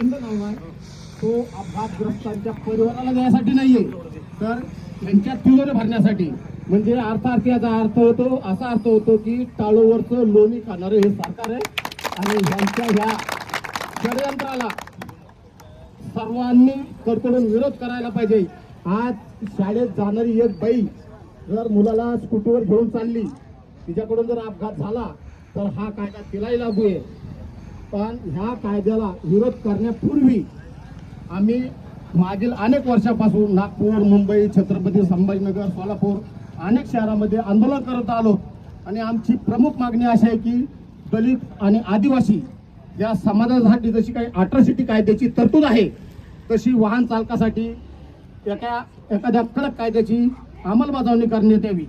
तो अपघातग्रस्तांच्या परिवाराला द्यायसाठी नाहीये. तर त्यांच्या तिजोरी भरण्यासाठी. म्हणजे अर्थार्थी याचा अर्थ होतो असा अर्थ होतो की टाळूवरचं लोणी खाणारं हे सरकार आहे. आणि यांच्या ह्या षडयंत्राला सर्वांनी कडकडून विरोध करायला पाहिजे. आज शाळेत जाणारी एक बाई जर मुलाला स्कूटीवर घेऊन चालली तिच्याकडून जर अपघात झाला तर हा कायदा तिलाही लागू आहे. पण ह्या कायद्याला विरोध करण्यापूर्वी आम्ही मागील अनेक वर्षापासून नागपूर मुंबई छत्रपती संभाजीनगर सोलापूर अनेक शहरामध्ये आंदोलन करत आलो. आणि आमची प्रमुख मागणी अशी आहे की दलित आणि आदिवासी या समाजासाठी जशी काही अट्रॉसिटी कायद्याची तरतूद आहे तशी वाहन चालकासाठी एका एखाद्या कडक कायद्याची अंमलबजावणी करण्यात यावी.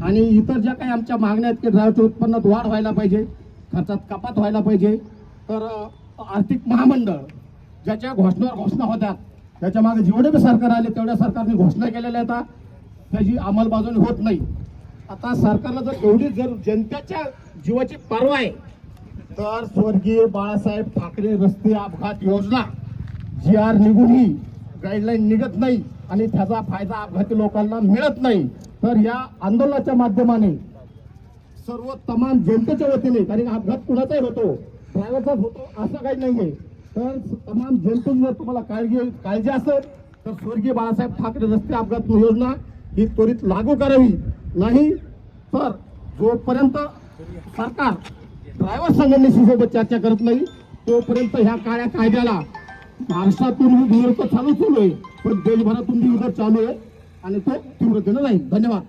आणि इतर ज्या काही आमच्या मागण्या आहेत की ड्रायव्हरच्या उत्पन्नात वाढ व्हायला पाहिजे खर्चात कपात व्हायला पाहिजे तर आर्थिक महामंडळ ज्याच्या घोषणावर घोषणा होत्या त्याच्यामागे जेवढे बी सरकार आले तेवढ्या सरकारने घोषणा केलेल्या आहेत त्याची अंमलबजावणी होत नाही. आता सरकारला जर एवढी जर जनतेच्या जीवाची पर्वा आहे तर स्वर्गीय बाळासाहेब ठाकरे रस्ते अपघात योजना जी आर निघूनही गाईडलाईन निघत नाही आणि त्याचा फायदा अपघाती लोकांना मिळत नाही तर या आंदोलनाच्या माध्यमाने सर्व तमाम जनतेच्या वतीने कारण अपघात कुणाचाही होतो ड्रायव्हरचा होतो असं काही नाहीये. तर तमाम जनतेची जर तुम्हाला काळजी काळजी असेल तर स्वर्गीय बाळासाहेब ठाकरे रस्ते अपघात योजना ही त्वरित लागू करावी. नाही तर जोपर्यंत सरकार ड्रायव्हर संघटनेशीसोबत चर्चा करत नाही तोपर्यंत ह्या काळ्या कायद्याला महाराष्ट्रातून ही विरोध चालू चालू आहे. पण देशभरातून ही विरोध चालू आहे. आणि तो तीव्रतेनं नाही. धन्यवाद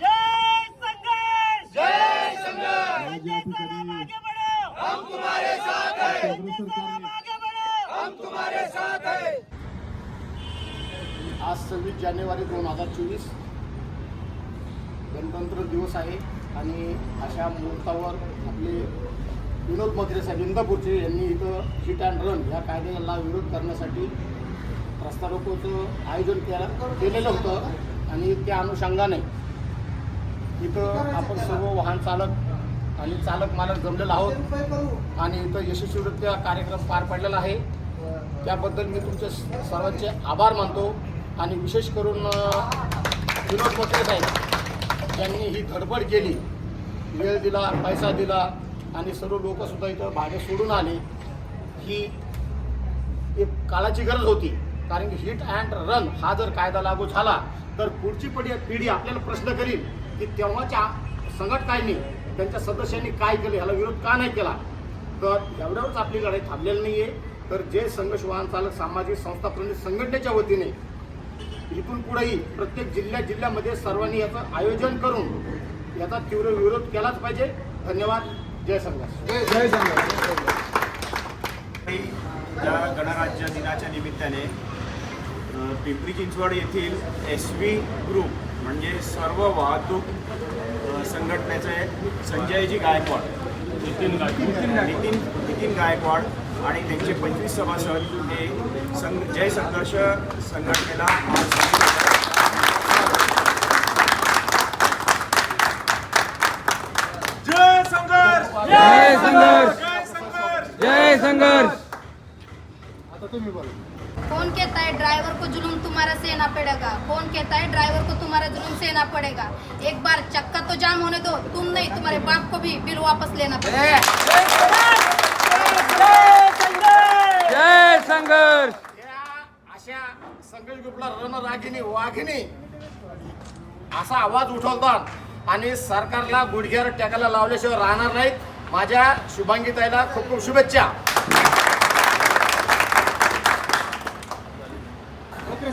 जय संघर्ष जय संघर्ष आगे बढ़ो. हम तुम्हारे साथ हैं. आगे बढ़ो. हम तुम्हारे साथ हैं. आज सव्वीस जानेवारी दोन हजार चोवीस गणतंत्र दिवस आहे आणि अशा मुहूर्तावर आपले विनोद मत्रे साहेब इंदापूरचे यांनी इथं हिट अँड रन या कायद्याला विरोध करण्यासाठी रस्ता रोकोचं आयोजन केलं केलेलं होतं आणि त्या अनुषंगाने इथं आपण सर्व वाहन चालक आणि चालक मालक जमलेला आहोत. आणि इथं यशस्वीरित्या कार्यक्रम पार पडलेला आहे. त्याबद्दल मी तुमचे सर्वांचे आभार मानतो. आणि विशेष करून विनोद मोठे साहेब यांनी ही धडपड केली. वेळ दिला पैसा दिला आणि सर्व लोकसुद्धा इथं भाडे सोडून आले. ही एक काळाची गरज होती. कारण की हिट अँड रन हा जर कायदा लागू झाला तर पुढची पिढी पिढी आपल्याला प्रश्न करील की तेव्हाच्या संघटकांनी त्यांच्या सदस्यांनी काय केलं ह्याला विरोध का नाही केला? तर एवढ्यावरच आपली लढाई थांबलेली नाही आहे तर जे संघर्ष वाहन चालक सामाजिक संस्था प्रणित संघटनेच्या वतीने इथून पुढेही प्रत्येक जिल्ह्या जिल्ह्यामध्ये सर्वांनी याचं आयोजन करून याचा तीव्र विरोध केलाच पाहिजे. धन्यवाद. जय संघर्ष या गणराज्य दिनाच्या निमित्ताने पिंपरी चिंचवड येथील एस व्ही ग्रुप म्हणजे सर्व वाहतूक संघटनेचे संजयजी गायकवाड नितीन नितीन नितीन गायकवाड आणि त्यांचे पंचवीस सभासद हे संघ जय संघर्ष संघटनेला आज जय संघर्ष! जय संघर्ष! जय संघर्ष! कौन कहता है ड्राइवर को जुलूम तुम्हारा सहना पड़ेगा? कौन कहता है ड्राइवर को तुम्हारा जुलूम सहना पड़ेगा? एक बार चक्का तो जाम होने दो तुम नहीं तुम्हारे बाप को भी बिल वापस लेना पड़ेगा। जय संघर्ष। या अशा संघर्ष ग्रुपला रणरागिनी वाघिणी असा आवाज उठवतात आणि सरकारला गुडघ्यावर टेकायला लावल्याशिवाय राहणार नाहीत. माझ्या शुभांगीताईला खूप खूप शुभेच्छा.